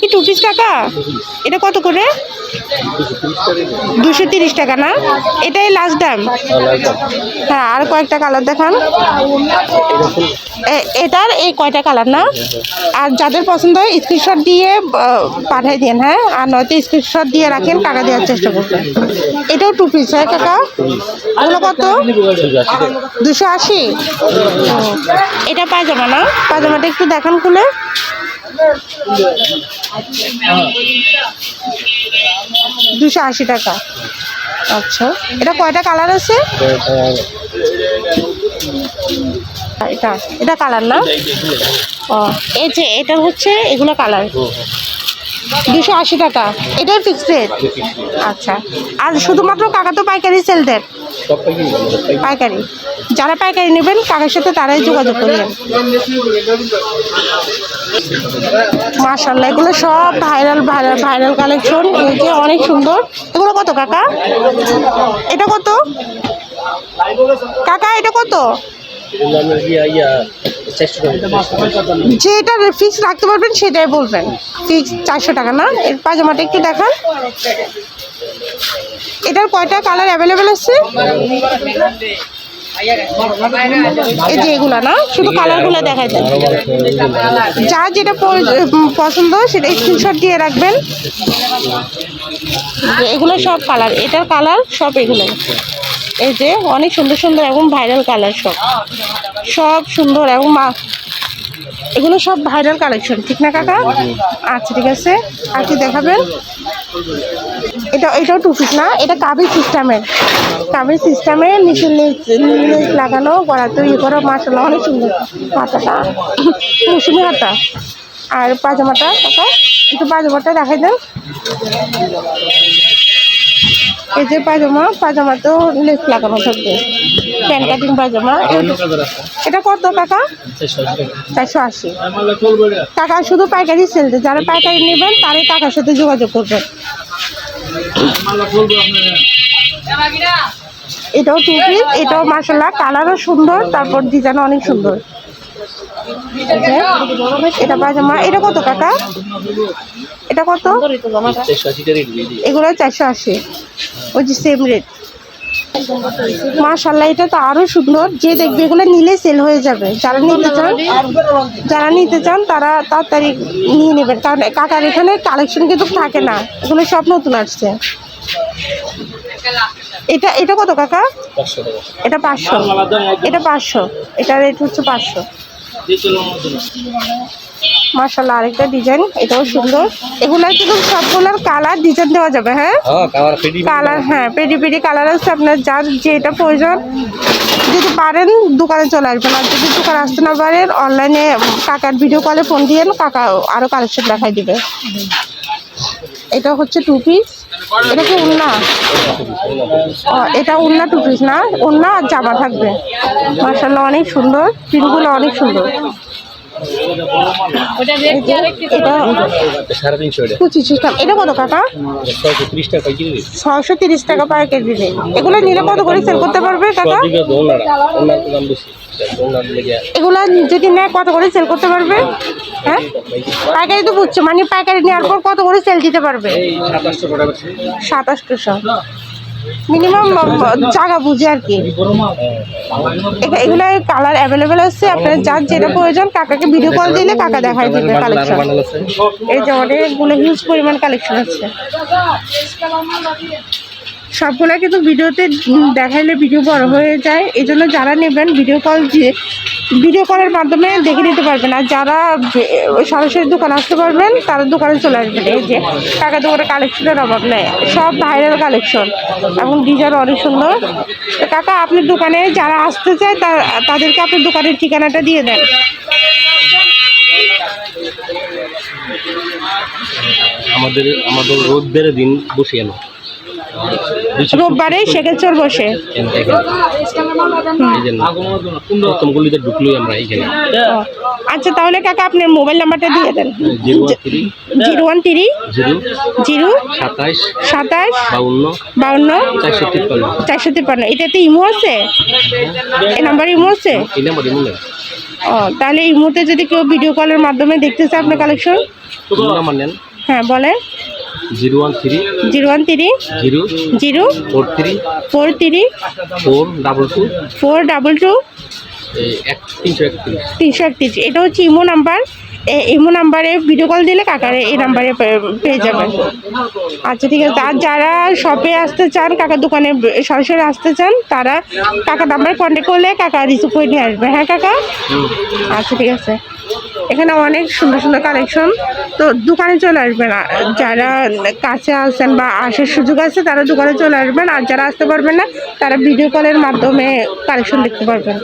কি two piece কাকা এটা কত করে? দুশো তিরিশ টাকা না? এটাই লাস্ট দাম। হ্যাঁ আর কয়েকটা কালার দেখান। এটার এই কয়টা কালার না? আর যাদের পছন্দ হয় স্ক্রিনশট দিয়ে পাঠিয়ে দিন হ্যাঁ? আর নয়তো স্ক্রিনশট দিয়ে রাখেন টাকা দেওয়ার চেষ্টা করবেন। এটাও টু পিস হ্যাঁ কাকা? ওগুলো কত? দুশো আশি? এটা পায়জামা না? পায়জামাটা একটু দেখান খুলে। দুশো আশি টাকা। আচ্ছা। এটা কয়টা কালার আছে? এটা এটা কালার না? ও, এই যে, এটা হচ্ছে এগুলো কালার। দুশো আশি টাকা। এটাই ফিক্সড রেট আচ্ছা। আর শুধুমাত্র কাকা তো পাইকারি সেল দেন? পাইকারি। যারা পাইকারি নেবেন, কাকার সাথে তারাই যোগাযোগ করবেন। মাশাল্লাহ এগুলো সব ভাইরাল ভাইরাল ভাইরাল কালেকশন যে অনেক সুন্দর। এগুলো কত, কাকা? এটা কত? কাকা, এটা কত? যেটা ফিক্স রাখতে পারবেন সেটাই বলবেন। ফিক্স চারশো টাকা না? এর পাজামাটা একটু দেখান। এটার কয়টা কালার অ্যাভেলেবেল আছে? এই যে এগুলা না? শুধু কালারগুলো দেখাই দেন যার যেটা পছন্দ, সেটা স্ক্রিনশট দিয়ে রাখবেন। এগুলো সব কালার এটার কালার সব এগুলো এই যে অনেক সুন্দর সুন্দর এবং ভাইরাল কালার সব। সব সুন্দর এবং মা এগুলো সব ভাইরাল কালেকশন ঠিক না কাকা? আচ্ছা ঠিক আছে। আর কি দেখাবেন? এটা এটাও টু পিস না? এটা কাবির সিস্টেমের কাবির সিস্টেমের নিচে লেস লাগানো গড়া তৈরি করা মাসাল্লাহ অনেক সুন্দর। হাতাটা মৌসুমি হাতা আর পাজামাটা, কাকা? একটু পাজামাটা দেখাই দেন। এই যে পায়জামা পাজামাতেও লেস লাগানো থাকবে। প্যান্ট কাটিং পায়জামা এটা কত কাকা চারশো আশি টাকা। শুধু পাইকারি সেল দেয় যারা পাইকারি নেবেন তারাই টাকার সাথে যোগাযোগ করবেন। এটাও টু পিস এটাও মার্শাল্লাহ কালারও সুন্দর তারপর ডিজাইন অনেক সুন্দর। এটা পায়জামা এটা কত কাকা এটা কত? এগুলো চারশো আশি। ওই যে সেম রেট মাশাল্লাহ এটা তো আরও সুন্দর। যে দেখবে এগুলো নিলে সেল হয়ে যাবে। যারা নিতে চান যারা নিতে চান তারা তাড়াতাড়ি নিয়ে নেবেন। কারণ কাকার এখানে কালেকশন কিন্তু থাকে না। এগুলো সব নতুন আসছে। এটা এটা কত কাকা? এটা পাঁচশো। এটা পাঁচশো। এটা রেট হচ্ছে পাঁচশো। মাশাল্লাহ আরেকটা ডিজাইন এটাও সুন্দর। এগুলো কিন্তু সবগুলোর কালার ডিজাইন দেওয়া যাবে হ্যাঁ? কালার হ্যাঁ পেডি পেডি কালার আছে। আপনার যার যেটা প্রয়োজন যদি পারেন দোকানে চলে আসবেন। আর যদি দোকানে আসতে না পারেন অনলাইনে কাকার ভিডিও কলে ফোন দিয়ে কাকা আরও কালেকশন দেখাই দিবে। এটা হচ্ছে টু পিস এটা কি উন্না? এটা উন্না টু পিস না? উন্না আর জামা থাকবে। মার্শাল্লাহ অনেক সুন্দর। প্রিন্টগুলো অনেক সুন্দর। এটা কত কাকা? ছয়শো ত্রিশ টাকা পার কেজি এগুলো নিলে কত করে সেল করতে পারবে কাকা? এগুলো যদি নেয় কত করে সেল করতে পারবে? হ্যাঁ? পাইকারি তো বুঝছ। মানে পাইকারি নেওয়ার পর কত করে সেল দিতে পারবে? সাতাশশো মিনিমাম জায়গা বুঝে আর কি। এগু- এগুলো কালার অ্যাভেলেবেল আছে, আপনার যার যেটা প্রয়োজন কাকাকে ভিডিও কল দিলে কাকা দেখাই দিবে কালেকশন এই যে অনেকগুলো হিউজ পরিমাণ কালেকশন আছে। সবগুলো কিন্তু ভিডিওতে দেখাইলে ভিডিও বড় হয়ে যায়। এই জন্য যারা নেবেন ভিডিও কল দিয়ে ভিডিও কলের মাধ্যমে দেখে নিতে পারবেন। আর যারা সরাসরি দোকানে আসতে পারবেন, তারা দোকানে চলে আসবেন। এই যে টাকা দোকানে কালেকশনের অভাব নেই। সব ভাইরাল কালেকশন এবং ডিজাইন অনেক সুন্দর। কাকা আপনার দোকানে যারা আসতে চায় তাদেরকে আপনার দোকানের ঠিকানাটা দিয়ে দেন। আমাদের আমাদের রোববারের দিন বসে এলো রোববারে সেকেচর বসে। আচ্ছা তাহলে কাকা আপনার মোবাইল নাম্বারটা দিয়ে দেন। Zero one three. জিরো সাতাইশ সাতাশ। বাউন্ন। বাউন্ন। চারশো তিপ্পান্ন। এটাতে ইমো আছে? এই নাম্বার ইমো আছে। ও তাহলে এই মুহূর্তে যদি কেউ ভিডিও কলের মাধ্যমে দেখতে চায় আপনার কালেকশন হ্যাঁ বলেন। Zero one three zero one three zero zero four three four three four double two four double two তিনশো একত্রিশ। এটা হচ্ছে ইমো নাম্বার। ইমো নাম্বারে ভিডিও কল দিলে কাকারে এই নাম্বারে পেয়ে যাবেন। আচ্ছা ঠিক আছে। আর যারা শপে আসতে চান কাকার দোকানে সরাসরি আসতে চান তারা কাকার নাম্বারে কন্ট্যাক্ট করলে কাকা রিসিভ করে নিয়ে আসবে। হ্যাঁ কাকা? আচ্ছা ঠিক আছে। এখানে অনেক সুন্দর সুন্দর কালেকশন তো দোকানে চলে আসবেন। আর যারা কাছে আসেন বা আসার সুযোগ আছে তারা দোকানে চলে আসবেন। আর যারা আসতে পারবেন না তারা ভিডিও কলের মাধ্যমে কালেকশন দেখতে পারবেন।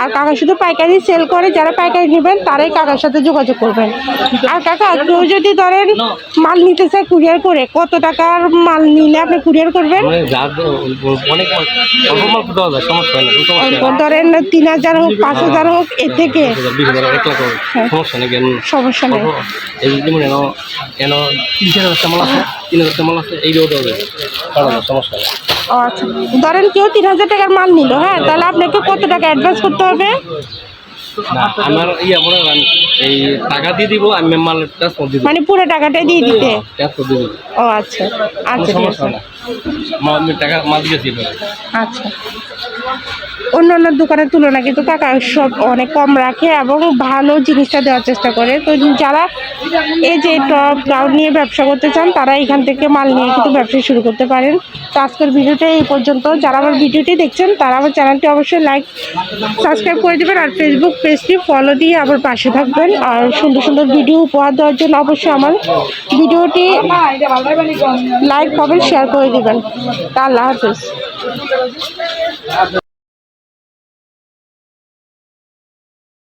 আর কাকা শুধু পাইকারি সেল করে যারা পাইকারি নেবেন তারাই কাকার সাথে যোগাযোগ করবেন। আর কাকা কেউ যদি ধরেন মাল নিতে চায় কুরিয়ার করে কত টাকার মাল নিলে আপনি কুরিয়ার করবেন? মানে ধরেন তিন হাজার হোক পাঁচ হাজার হোক এর থেকে। হ্যাঁ। সমস্যা নেই কেন? সমস্যা নেই। এই যেমন এন এন তিন চার হাজার মাল আছে তিন হাজার মাল আছে এই রোড পারা সমস্যা নেই। ও আচ্ছা ধরেন কেউ তিন হাজার টাকার মাল নিল হ্যাঁ তাহলে আপনাকে কত টাকা অ্যাডভান্স করতে হবে? না আমার ইয়া মনে করেন এই টাকা দিয়ে দিব আমি মাল ট্রান্সফার দিব। মানে পুরো টাকাটা দিয়ে দিতে? ট্রান্সফার দিব। ও আচ্ছা আচ্ছা সমস্যা না টাকা আচ্ছা। অন্য অন্য দোকানের তুলনায় কিন্তু কাকা সব অনেক কম রাখে এবং ভালো জিনিসটা দেওয়ার চেষ্টা করে। তো যারা এই যে টপ গাউন নিয়ে ব্যবসা করতে চান, তারা এখান থেকে মাল নিয়ে কিন্তু ব্যবসা শুরু করতে পারেন। তো আজকের ভিডিওটা এই পর্যন্ত। যারা আমার ভিডিওটি দেখছেন, তারা আমার চ্যানেলটি অবশ্যই লাইক সাবস্ক্রাইব করে দেবেন আর ফেসবুক পেজটি ফলো দিয়ে আবার পাশে থাকবেন। আর সুন্দর সুন্দর ভিডিও উপহার দেওয়ার জন্য অবশ্যই আমার ভিডিওটি লাইক কমেন্ট শেয়ার করে দেবেন। তা আল্লাহ হাফিজ